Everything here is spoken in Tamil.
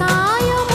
காயம்